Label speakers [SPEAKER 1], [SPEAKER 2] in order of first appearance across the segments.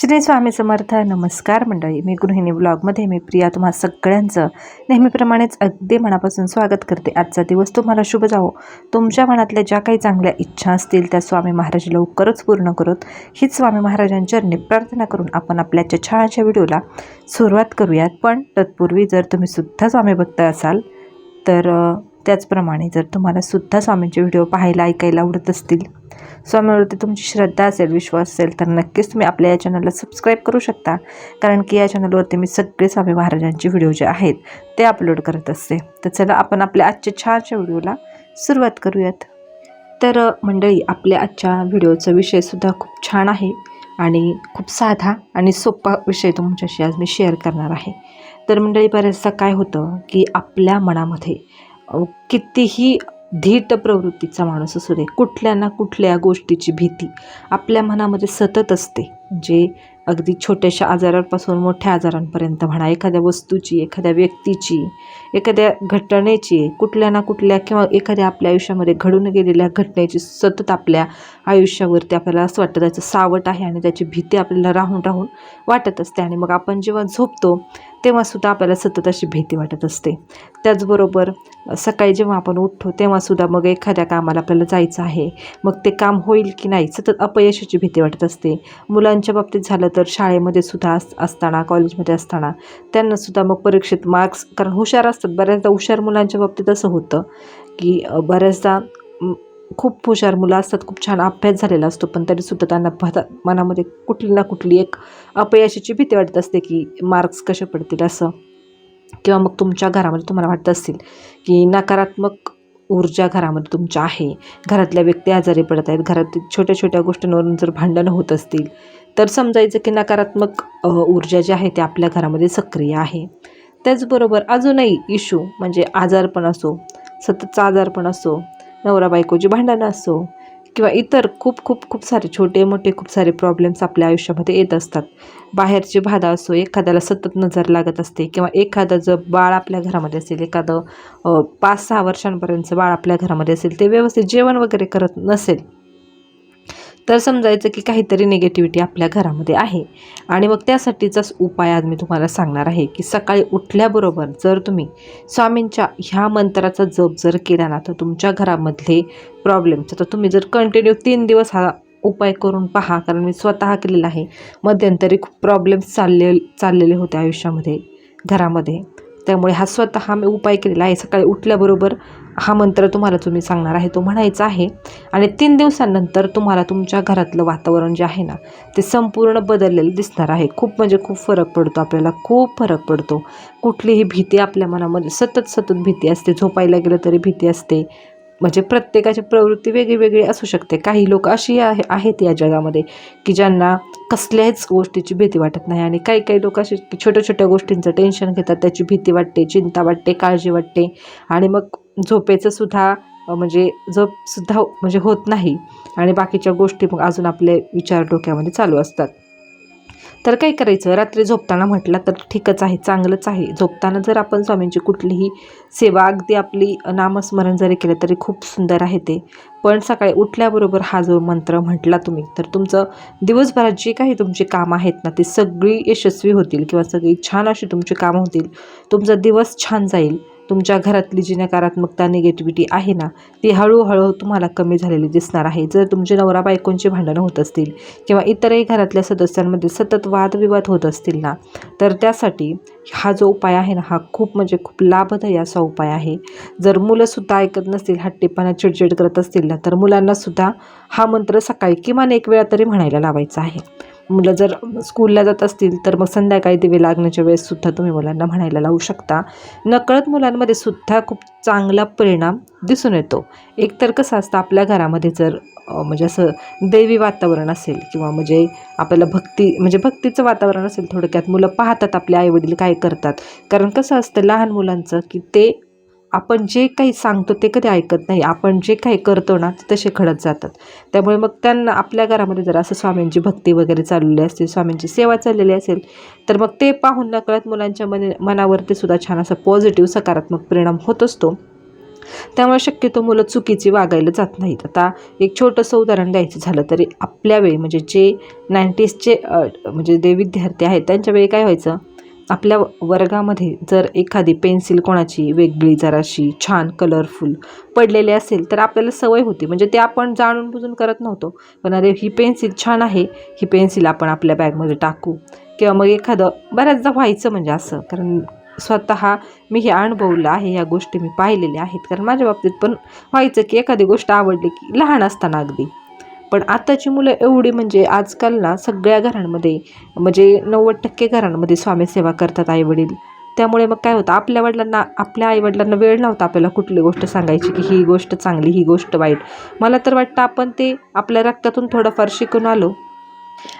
[SPEAKER 1] श्री स्वामी समर्थ नमस्कार मंडळी. मी गृहिणी ब्लॉगमध्ये मी प्रिया. तुम्हा सगळ्यांचं नेहमीप्रमाणेच अगदी मनापासून स्वागत करते. आजचा दिवस तुम्हाला शुभ जावो. तुमच्या मनातल्या ज्या काही चांगल्या इच्छा असतील त्या स्वामी महाराज लवकरच पूर्ण करत. हीच स्वामी महाराजांच्या प्रार्थना करून आपण आपल्याच्या छानशा व्हिडिओला सुरुवात करूयात. पण तत्पूर्वी जर तुम्ही सुद्धा स्वामी भक्त असाल तर त्याचप्रमाणे जर तुम्हाला सुद्धा स्वामींचे व्हिडिओ पाहायला ऐकायला आवडत असतील स्वामीवरती तुमची श्रद्धा असेल विश्वास असेल तर नक्कीच तुम्ही आपल्या या चॅनलला सबस्क्राईब करू शकता. कारण की या चॅनलवरती मी सगळे स्वामी महाराजांचे व्हिडिओ जे आहेत ते अपलोड करत असते. तर चला आपण आपल्या आजच्या छानशा व्हिडिओला सुरुवात करूयात. तर मंडळी आपल्या आजच्या व्हिडिओचा विषयसुद्धा खूप छान आहे आणि खूप साधा आणि सोपा विषय तुमच्याशी आज मी शेअर करणार आहे. तर मंडळी बऱ्याचदा काय होतं की आपल्या मनामध्ये कितीही धीट प्रवृत्तीचा माणूस असू दे कुठल्या ना कुठल्या गोष्टीची भीती आपल्या मनामध्ये सतत असते. जे अगदी छोट्याशा आजारांपासून मोठ्या आजारांपर्यंत म्हणा एखाद्या वस्तूची एखाद्या व्यक्तीची एखाद्या घटनेची कुठल्या ना कुठल्या किंवा एखाद्या आपल्या आयुष्यामध्ये घडून गेलेल्या घटनेची सतत आपल्या आयुष्यावरती आपल्याला असं वाटतं त्याचं सावट आहे आणि त्याची भीती आपल्याला राहून राहून वाटत असते. आणि मग आपण जेव्हा झोपतो तेव्हासुद्धा आपल्याला सतत अशी भीती वाटत असते. त्याचबरोबर सकाळी जेव्हा आपण उठतो तेव्हासुद्धा मग एखाद्या कामाला आपल्याला जायचं आहे. मग ते काम होईल की नाही सतत अपयशाची भीती वाटत असते. मुलांच्या बाबतीत झालं तर शाळेमध्ये सुद्धा अस असताना कॉलेजमध्ये असताना त्यांनासुद्धा मग परीक्षेत मार्क्स कारण हुशार असतात. बऱ्याचदा हुशार मुलांच्या बाबतीत असं होतं की बऱ्याचदा खूप हुशार मुलं असतात खूप छान अभ्यास झालेला असतो पण तरीसुद्धा त्यांना भदा मनामध्ये कुठली ना कुठली एक अपयशाची भीती वाटत असते की मार्क्स कसे पडतील असं. किंवा मग तुमच्या घरामध्ये तुम्हाला वाटत असतील की नकारात्मक ऊर्जा घरामध्ये तुमच्या आहे. घरातल्या व्यक्ती आजारी पडत आहेत. घरातील छोट्या छोट्या गोष्टींवरून जर भांडणं होत असतील तर समजायचं की नकारात्मक ऊर्जा जी आहे ती आपल्या घरामध्ये सक्रिय आहे. त्याचबरोबर अजूनही इशू म्हणजे आजारपण असो सततचा आजारपण असो नवरा बायकोची भांडणं असो किंवा इतर खूप खूप खूप सारे छोटे मोठे खूप सारे प्रॉब्लेम्स आपल्या आयुष्यामध्ये येत असतात. बाहेरची बाधा असो एखाद्याला सतत नजर लागत असते किंवा एखादं जर बाळ आपल्या घरामध्ये असेल एखादं पाच सहा वर्षांपर्यंतचं बाळ आपल्या घरामध्ये असेल ते व्यवस्थित जेवण वगैरे करत नसेल तर समजायचं की काहीतरी निगेटिव्हिटी आपल्या घरामध्ये आहे. आणि मग त्यासाठीचाच उपाय आज मी तुम्हाला सांगणार आहे की सकाळी उठल्याबरोबर जर तुम्ही स्वामींच्या ह्या मंत्राचा जप जर केला ना तर तुमच्या घरामधले प्रॉब्लेम्स तर तुम्ही जर कंटिन्यू तीन दिवस हा उपाय करून पहा. कारण मी स्वतः केलेला आहे. मध्यंतरी खूप प्रॉब्लेम्स चालले चाललेले होते आयुष्यामध्ये घरामध्ये. त्यामुळे हा स्वतः मी उपाय केलेला आहे. सकाळी उठल्याबरोबर हा मंत्र तुम्हाला तुम्ही सांगणार आहे. तो म्हणायचा आहे आणि तीन दिवसांनंतर तुम्हाला तुमच्या घरातलं वातावरण जे आहे ना ते संपूर्ण बदललेलं दिसणार आहे. खूप म्हणजे खूप फरक पडतो आपल्याला. खूप फरक पडतो. कुठलीही भीती आपल्या मनामध्ये सतत सतत भीती असते. झोपायला गेलं तरी भीती असते. म्हणजे प्रत्येकाची प्रवृत्ती वेगळी वेगळी असू शकते. काही लोक अशी आहे आहेत या जगामध्ये की ज्यांना कसल्याच गोष्टीची भीती वाटत नाही आणि काही काही लोक असे की छोट्या छोट्या गोष्टींचं टेन्शन घेतात त्याची भीती वाटते चिंता वाटते काळजी वाटते आणि मग झोपेचं सुद्धा म्हणजे झोपसुद्धा म्हणजे होत नाही आणि बाकीच्या गोष्टी मग अजून आपले विचार डोक्यामध्ये चालू असतात. तर काय करायचं? रात्री झोपताना म्हटलं तर ठीकच आहे चांगलंच आहे. झोपताना जर आपण स्वामींची कुठलीही सेवा अगदी आपली नामस्मरण जरी केलं तरी खूप सुंदर आहे ते. पण सकाळी उठल्याबरोबर हा जो मंत्र म्हटला तुम्ही तर तुमचं दिवसभरात जे काही तुमची कामं आहेत ना ती सगळी यशस्वी होतील किंवा सगळी छान अशी तुमची कामं होतील. तुमचा दिवस छान जाईल. तुमच्या घरातली जी नकारात्मकता निगेटिव्हिटी आहे ना ती हळूहळू तुम्हाला कमी झालेली दिसणार आहे. जर तुमचे नवरा बायकोंची भांडणं होत असतील किंवा इतरही घरातल्या सदस्यांमध्ये सतत वादविवाद होत असतील ना तर त्यासाठी हा जो उपाय आहे ना हा खूप म्हणजे खूप लाभदायी असा उपाय आहे. जर मुलंसुद्धा ऐकत नसतील हट्टीपणा चिडचिड करत असतील ना तर मुलांनासुद्धा हा मंत्र सकाळी किमान एक वेळा तरी म्हणायला लावायचा आहे. मुलं जर स्कूलला जात असतील तर मग संध्याकाळी दिवे लागण्याच्या वेळेससुद्धा तुम्ही मुलांना म्हणायला लावू शकता. नकळत मुलांमध्ये सुद्धा खूप चांगला परिणाम दिसून येतो. एकतर कसं असतं आपल्या घरामध्ये जर म्हणजे असं देवी वातावरण असेल किंवा म्हणजे आपल्याला भक्ती म्हणजे भक्तीचं वातावरण असेल थोडक्यात मुलं पाहतात आपले आईवडील काय करतात. कारण कसं असतं लहान मुलांचं की ते आपण जे काही सांगतो ते कधी ऐकत नाही. आपण जे काही करतो ना ते तसे घडत जातात. त्यामुळे मग त्यांना आपल्या घरामध्ये जर असं स्वामींची भक्ती वगैरे चाललेली असते स्वामींची सेवा चाललेली असेल तर मग ते पाहून नकळत मुलांच्या मने मनावरती सुद्धा छान असा पॉझिटिव्ह सकारात्मक परिणाम होत असतो. त्यामुळे शक्यतो मुलं चुकीची वागायला जात नाहीत. आता एक छोटंसं उदाहरण द्यायचं झालं तरी आपल्या वेळी म्हणजे जे नाईन्टीजचे म्हणजे जे विद्यार्थी आहेत त्यांच्या वेळी काय व्हायचं? आपल्या वर्गामध्ये जर एखादी पेन्सिल कोणाची वेगळी जराशी छान कलरफुल पडलेली असेल तर आपल्याला सवय होती. म्हणजे ते आपण जाणून बुजून करत नव्हतो. पण अरे ही पेन्सिल छान आहे ही पेन्सिल आपण आपल्या बॅगमध्ये टाकू. किंवा मग एखादं बऱ्याचदा व्हायचं म्हणजे असं. कारण स्वतः मी हे अनुभवलं आहे या गोष्टी मी पाहिलेल्या आहेत. कारण माझ्या बाबतीत पण व्हायचं की एखादी गोष्ट आवडली की लहान असताना अगदी. पण आताची मुलं एवढी म्हणजे आजकाल ना सगळ्या घरांमध्ये म्हणजे नव्वद टक्के घरांमध्ये स्वामी सेवा करतात आईवडील. त्यामुळे मग काय होतं आपल्या वडिलांना आपल्या आईवडिलांना वेळ नव्हता आपल्याला कुठली गोष्ट सांगायची की ही गोष्ट चांगली ही गोष्ट वाईट. मला तर वाटतं आपण ते आपल्या रक्तातून थोडंफार शिकून आलो.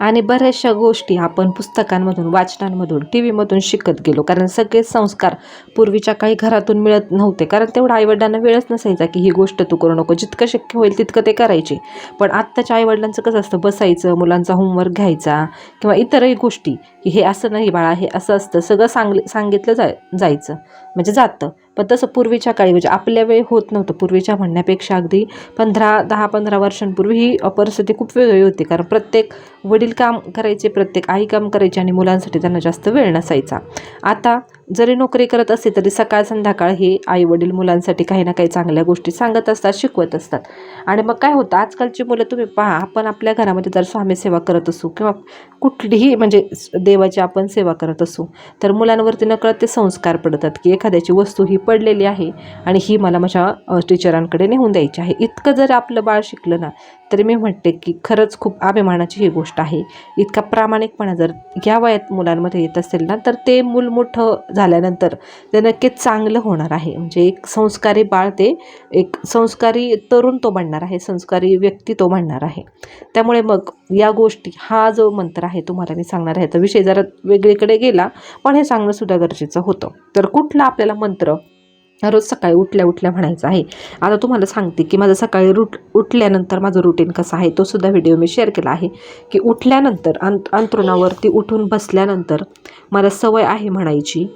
[SPEAKER 1] आणि बऱ्याचशा गोष्टी आपण पुस्तकांमधून वाचनांमधून टी व्हीमधून शिकत गेलो. कारण सगळे संस्कार पूर्वीच्या काही घरातून मिळत नव्हते. कारण तेवढा आईवडिलांना वेळच नसायचा की ही गोष्ट तू करू नको. जितकं शक्य होईल तितकं ते करायचे. पण आत्ताच्या आईवडिलांचं कसं असतं? बसायचं मुलांचा होमवर्क घ्यायचा किंवा इतरही गोष्टी की हे असं नाही बाळा हे असं असतं. सगळं सांग सांगितलं जाय जायचं. म्हणजे जातं. पण तसं पूर्वीच्या काळी म्हणजे आपल्या वेळी होत नव्हतं. पूर्वीच्या म्हणण्यापेक्षा अगदी पंधरा दहा पंधरा वर्षांपूर्वी ही परिस्थिती खूप वेगळी होती. कारण प्रत्येक वडील काम करायचे प्रत्येक आई काम करायचे आणि मुलांसाठी त्यांना जास्त वेळ नसायचा. आता जरी नोकरी करत असते तरी सकाळ संध्याकाळ हे आई वडील मुलांसाठी काही ना काही चांगल्या गोष्टी सांगत असतात शिकवत असतात. आणि मग काय होतं आजकालची मुलं तुम्ही पहा आपण आपल्या घरामध्ये जर स्वामी सेवा करत असू किंवा कुठलीही म्हणजे देवाची आपण सेवा करत असू तर मुलांवरती नकळत ते संस्कार पडतात की एखाद्याची वस्तू ही पडलेली आहे आणि ही मला माझ्या टीचरांकडे नेऊन द्यायची आहे. इतकं जर आपलं बाळ शिकलं ना तरी मी म्हणते की खरंच खूप अभिमानाची ही गोष्ट आहे. इतका प्रामाणिकपणा जर या वयात मुलांमध्ये येत असेल ना तर ते मूल मोठं झाल्यानंतर ते नक्कीच चांगलं होणार आहे. म्हणजे एक संस्कारी बाळ ते एक संस्कारी तरुण तो बनणार आहे संस्कारी व्यक्ती तो बनणार आहे. त्यामुळे मग या गोष्टी हा जो मंत्र आहे तुम्हाला मी सांगणार आहे तर विषय जरा वेगळीकडे गेला पण हे सांगणंसुद्धा गरजेचं होतं. तर कुठला आपल्याला मंत्र रोज सकाळी उठल्या उठल्या म्हणायचं आहे? आता तुम्हाला सांगते की माझं सकाळी रुट उठल्यानंतर माझं रुटीन कसं आहे तो सुद्धा व्हिडिओ मी शेअर केला आहे. की उठल्यानंतर अंत अंतरुणावरती उठून बसल्यानंतर मला सवय आहे म्हणायची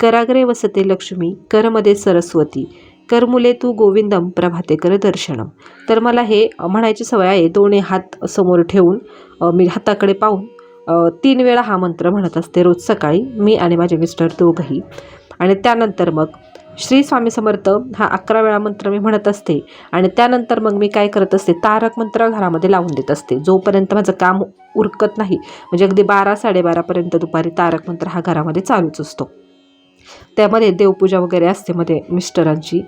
[SPEAKER 1] कराग्रे वसते लक्ष्मी करमध्ये सरस्वती. करमुले तू गोविंदम प्रभाते कर दर्शनम. तर मला हे म्हणायची सवय आहे दोन्ही हात समोर ठेवून मी हाताकडे पाहून तीन वेळा हा मंत्र म्हणत असते रोज सकाळी मी आणि माझे मिस्टर दोघंही. आणि त्यानंतर मग श्री स्वामी समर्थ हा अकरा वेळा मंत्र मी म्हणत असते. आणि त्यानंतर मग मी काय करत असते तारक मंत्र घरामध्ये लावून देत असते. जोपर्यंत माझं काम उरकत नाही म्हणजे अगदी बारा साडेबारापर्यंत दुपारी तारक मंत्र हा घरामध्ये चालूच असतो. त्यामध्ये देवपूजा वगैरे असते मध्ये मिस्टरांची.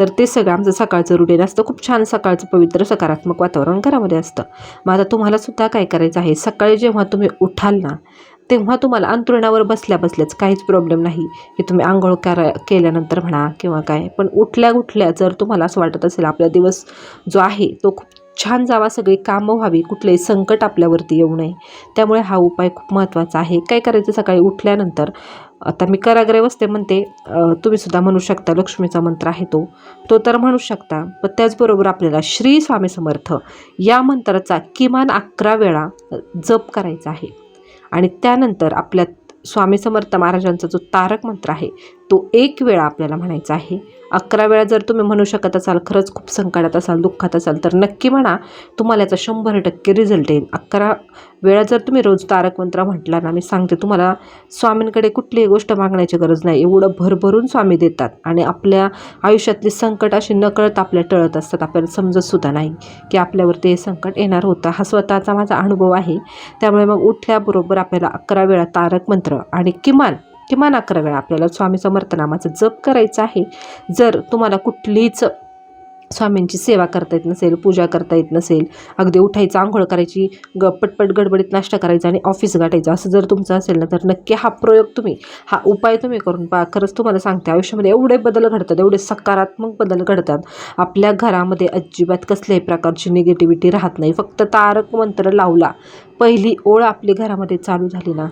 [SPEAKER 1] तर ते सगळं आमचं सकाळचं रुटीन असतं. खूप छान सकाळचं पवित्र सकारात्मक वातावरण घरामध्ये असतं. मग आता तुम्हालासुद्धा काय करायचं आहे? सकाळी जेव्हा तुम्ही उठाल ना तेव्हा तुम्हाला अंतरुणावर बसल्या बसल्याच काहीच प्रॉब्लेम नाही. की तुम्ही आंघोळ करा केल्यानंतर म्हणा किंवा काय. पण उठल्या उठल्या जर तुम्हाला असं वाटत असेल आपला दिवस जो आहे तो खूप छान जावा. सगळी कामं व्हावी. कुठलेही संकट आपल्यावरती येऊ नये. त्यामुळे हा उपाय खूप महत्त्वाचा आहे. काय करायचं? सकाळी उठल्यानंतर आता मी कराग्रे म्हणते तुम्ही सुद्धा म्हणू शकता लक्ष्मीचा मंत्र आहे तो. तो तर म्हणू शकता पण त्याचबरोबर आपल्याला श्री स्वामी समर्थ या मंत्राचा किमान अकरा वेळा जप करायचा आहे. आणि त्यानंतर आपल्या स्वामी समर्थ महाराजांचा जो तारक मंत्र आहे तो एक वेळा आपल्याला म्हणायचा आहे. अकरा वेळा जर तुम्ही म्हणू शकत असाल खरंच खूप संकटात असाल दुःखात असाल तर नक्की म्हणा तुम्हाला याचा शंभर टक्के रिझल्ट येईल. अकरा वेळा जर तुम्ही रोज तारक मंत्र म्हटला ना मी सांगते तुम्हाला स्वामींकडे कुठलीही गोष्ट मागण्याची गरज नाही. एवढं भरभरून स्वामी देतात आणि आपल्या आयुष्यातली संकट अशी नकळत आपल्या टळत असतात. आपल्याला समजतसुद्धा नाही की आपल्यावरती हे संकट येणार होतं. हा स्वतःचा माझा अनुभव आहे. त्यामुळे मग उठल्याबरोबर आपल्याला अकरा वेळा तारक मंत्र आणि किमान किमान अकरा वेळा आपल्याला स्वामी समर्थ नामाचा जप करायचा आहे. जर तुम्हाला कुठलीच स्वामींची सेवा करता येत नसेल पूजा करता येत नसेल अगदी उठायचं आंघोळ करायची ग पटपट गडबडीत नाश्ता करायचा आणि ऑफिस गाठायचं असं जर तुमचं असेल ना तर नक्की हा प्रयोग तुम्ही हा उपाय तुम्ही करून पहा. खरंच तुम्हाला सांगते आयुष्यामध्ये एवढे बदल घडतात एवढे सकारात्मक बदल घडतात. आपल्या घरामध्ये अजिबात कसल्याही प्रकारची निगेटिव्हिटी राहत नाही. फक्त तारक मंत्र लावला. पहिली ओळ आपली घरामध्ये चालू झाली ना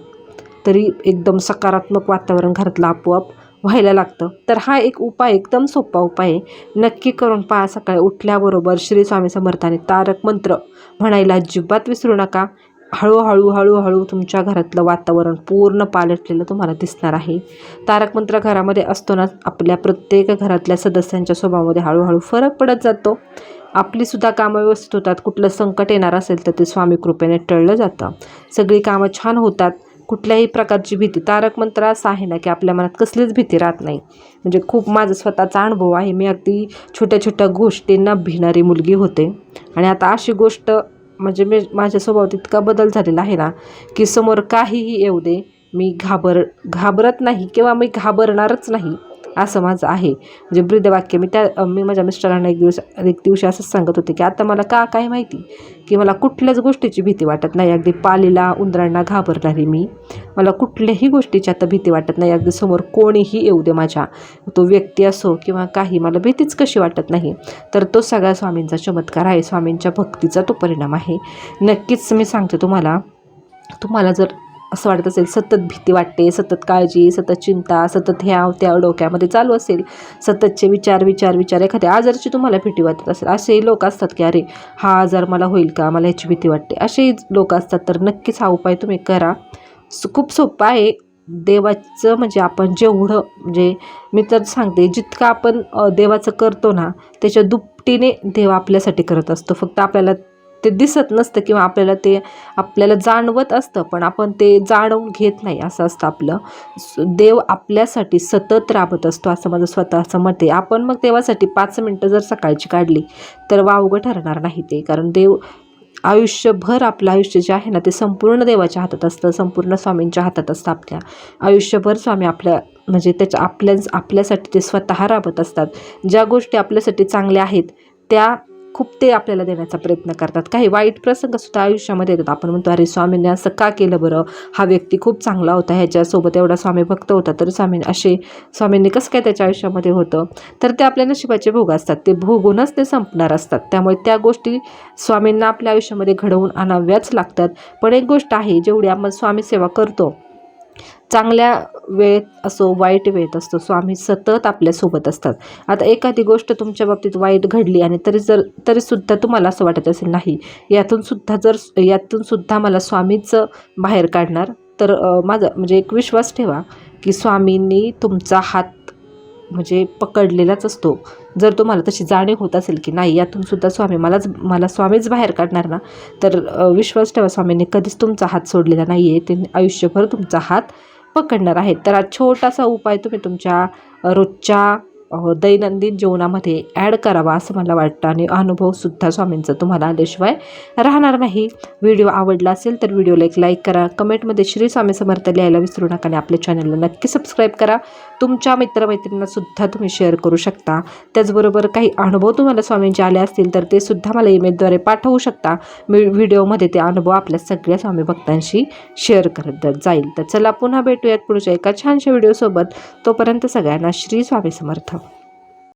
[SPEAKER 1] तरी एकदम सकारात्मक वातावरण घरातलं आपोआप व्हायला लागतं. तर हा एक उपाय एकदम सोपा उपाय आहे. नक्की करून पहा सकाळी उठल्याबरोबर श्री स्वामी समर्थाने तारक मंत्र म्हणायला अजिबात विसरू नका. हळूहळू हळूहळू तुमच्या घरातलं वातावरण पूर्ण पालटलेलं तुम्हाला दिसणार आहे. तारक मंत्र घरामध्ये असतानाच आपल्या प्रत्येक घरातल्या सदस्यांच्या स्वभावामध्ये हळूहळू फरक पडत जातो. आपली सुद्धा कामं व्यवस्थित होतात. कुठलं संकट येणार असेल तर ते स्वामी कृपेने टळलं जातं. सगळी कामं छान होतात. कुठल्याही प्रकारची भीती. तारक मंत्र असं आहे ना की आपल्या मनात कसलीच भीती राहत नाही. म्हणजे खूप माझा स्वतःचा अनुभव आहे. मी अगदी छोट्या छोट्या गोष्टींना भिणारी मुलगी होते. आणि आता अशी गोष्ट म्हणजे मी माझ्या स्वभावात इतका बदल झालेला आहे ना की समोर काहीही येऊ दे मी घाबर घाबरत नाही किंवा मी घाबरणारच नाही. असं माझं आहे. म्हणजे ब्रीदवाक्य मी त्या मी माझ्या मिस्टरांना एक दिवस एक दिवशी असंच सांगत होते की आता मला का काय माहिती? की मला कुठल्याच गोष्टीची भीती वाटत नाही. अगदी पालीला उंदरांना घाबरणारी मी. मला कुठल्याही गोष्टीची आता भीती वाटत नाही. अगदी समोर कोणीही येऊ दे माझ्या. तो व्यक्ती असो किंवा काही मला भीतीच कशी वाटत नाही. तर तो सगळा स्वामींचा चमत्कार आहे. स्वामींच्या भक्तीचा तो परिणाम आहे. नक्कीच मी सांगते तुम्हाला. तुम्हाला जर असं वाटत असेल सतत भीती वाटते सतत काळजी सतत चिंता सतत ह्या त्या डोक्यामध्ये चालू असेल सततचे विचार विचार विचार एखाद्या आजारची तुम्हाला भीती वाटत असेल असेही लोक असतात की अरे हा आजार मला होईल का? मला ह्याची भीती वाटते. असेही लोक असतात तर नक्कीच हा उपाय तुम्ही करा. खूप सोपा आहे. देवाचं म्हणजे आपण जेवढं म्हणजे मी तर सांगते जितकं आपण देवाचं करतो ना त्याच्या दुपटीने देव आपल्यासाठी करत असतो. फक्त आपल्याला ते दिसत नसतं किंवा आपल्याला ते आपल्याला जाणवत असतं पण आपण ते जाणवून घेत नाही असं असतं आपलं. देव आपल्यासाठी सतत राबत असतो असं माझं स्वतःचं मत आहे. आपण मग देवासाठी पाच मिनटं जर सकाळची काढली तर वावगं ठरणार नाही ते. कारण देव आयुष्यभर आपलं आयुष्य जे आहे ना ते संपूर्ण देवाच्या हातात असतं संपूर्ण स्वामींच्या हातात असतं आपल्या. आयुष्यभर स्वामी आपल्या म्हणजे त्याच्या आपल्या आपल्यासाठी ते स्वतः राबत असतात. ज्या गोष्टी आपल्यासाठी चांगल्या आहेत त्या खूप ते आपल्याला देण्याचा प्रयत्न करतात. काही वाईट प्रसंगसुद्धा आयुष्यामध्ये येतात. आपण म्हणतो अरे स्वामींनी असं का केलं बरं? हा व्यक्ती खूप चांगला होता ह्याच्यासोबत एवढा स्वामी भक्त होता तर स्वामी असे स्वामींनी कसं काय त्याच्या आयुष्यामध्ये होतं? तर ते आपल्या नशिबाचे भोग असतात. ते भोगूनच ते संपणार असतात. त्यामुळे त्या गोष्टी स्वामींना आपल्या आयुष्यामध्ये घडवून आणाव्याच लागतात. पण एक गोष्ट आहे जेवढी आपण स्वामी सेवा करतो चांगल्या वेळेत असो वाईट वेळेत असतो स्वामी सतत आपल्यासोबत असतात. आता एखादी गोष्ट तुमच्या बाबतीत वाईट घडली आणि तरी जर तरीसुद्धा तुम्हाला असं वाटत असेल नाही यातून सुद्धा जर यातून सुद्धा मला स्वामीच बाहेर काढणार तर माझा म्हणजे एक विश्वास ठेवा की स्वामींनी तुमचा हात म्हणजे पकडलेलाच असतो. जर तुम्हाला तशी जाणीव होत असेल की नाही यातून सुद्धा स्वामी मलाच मला स्वामीच बाहेर काढणार ना तर विश्वास ठेवा स्वामींनी कधीच तुमचा हात सोडलेला नाही आहे त्यांनी आयुष्यभर तुमचा हात पकडणार आहेत. तर हा छोटासा उपाय तुम्ही तुमच्या रोजच्या दैनंदिन जीवनामध्ये ॲड करावा असं मला वाटतं आणि अनुभवसुद्धा स्वामींचा तुम्हाला आल्याशिवाय राहणार नाही. व्हिडिओ आवडला असेल तर व्हिडिओला एक लाईक करा. कमेंटमध्ये श्री स्वामी समर्थ लिहायला विसरू नका आणि आपल्या चॅनलला नक्की सबस्क्राईब करा. तुमच्या मित्रमैत्रिणींनासुद्धा तुम्ही शेअर करू शकता. त्याचबरोबर काही अनुभव तुम्हाला स्वामींचे आले असतील तर ते सुद्धा मला ईमेलद्वारे पाठवू शकता. मी व्हिडिओमध्ये ते अनुभव आपल्या सगळ्या स्वामी भक्तांशी शेअर करत जाईल. तर चला पुन्हा भेटूयात पुढच्या एका छानशा व्हिडिओसोबत तोपर्यंत सगळ्यांना श्री स्वामी समर्थ.